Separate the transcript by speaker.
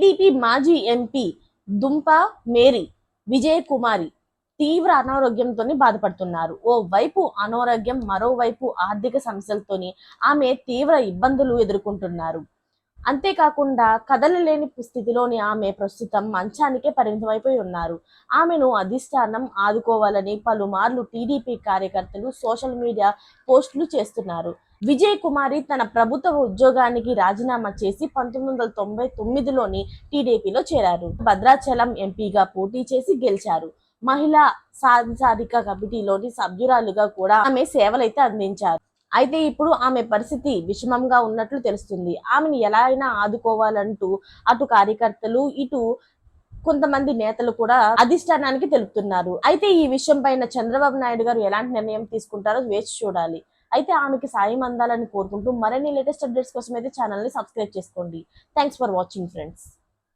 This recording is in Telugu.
Speaker 1: టీడీపీ మాజీ ఎంపీ దుంప మేరీ విజయ కుమారి తీవ్ర అనారోగ్యంతో బాధపడుతున్నారు. ఓ వైపు అనారోగ్యం మరోవైపు ఆర్థిక సమస్యలతోని ఆమె తీవ్ర ఇబ్బందులు ఎదుర్కొంటున్నారు. అంతేకాకుండా కదలలేని స్థితిలోని ఆమె ప్రస్తుతం మంచానికే పరిమితమైపోయి ఉన్నారు. ఆమెను అధిష్టానం ఆదుకోవాలని పలుమార్లు టీడీపీ కార్యకర్తలు సోషల్ మీడియా పోస్టులు చేస్తున్నారు. విజయ్ కుమారి తన ప్రభుత్వ ఉద్యోగానికి రాజీనామా చేసి పంతొమ్మిది వందల తొంభై తొమ్మిదిలోని టీడీపీలో చేరారు. భద్రాచలం ఎంపీగా పోటీ చేసి గెలిచారు. మహిళా సాధికారిక కమిటీలోని సభ్యురాలుగా కూడా ఆమె సేవలైతే అందించారు. అయితే ఇప్పుడు ఆమె పరిస్థితి విషమంగా ఉన్నట్లు తెలుస్తుంది. ఆమెను ఎలా అయినా ఆదుకోవాలంటూ అటు కార్యకర్తలు ఇటు కొంతమంది నేతలు కూడా అధిష్టానానికి తెలుపుతున్నారు. అయితే ఈ విషయం పైన చంద్రబాబు నాయుడు గారు ఎలాంటి నిర్ణయం తీసుకుంటారో వేచి చూడాలి. అయితే ఆమెకి సాయం అందాలని కోరుకుంటూ మరిన్ని లేటెస్ట్ అప్డేట్స్ కోసం అయితే ఛానల్ని సబ్స్క్రైబ్ చేసుకోండి. Thanks for watching friends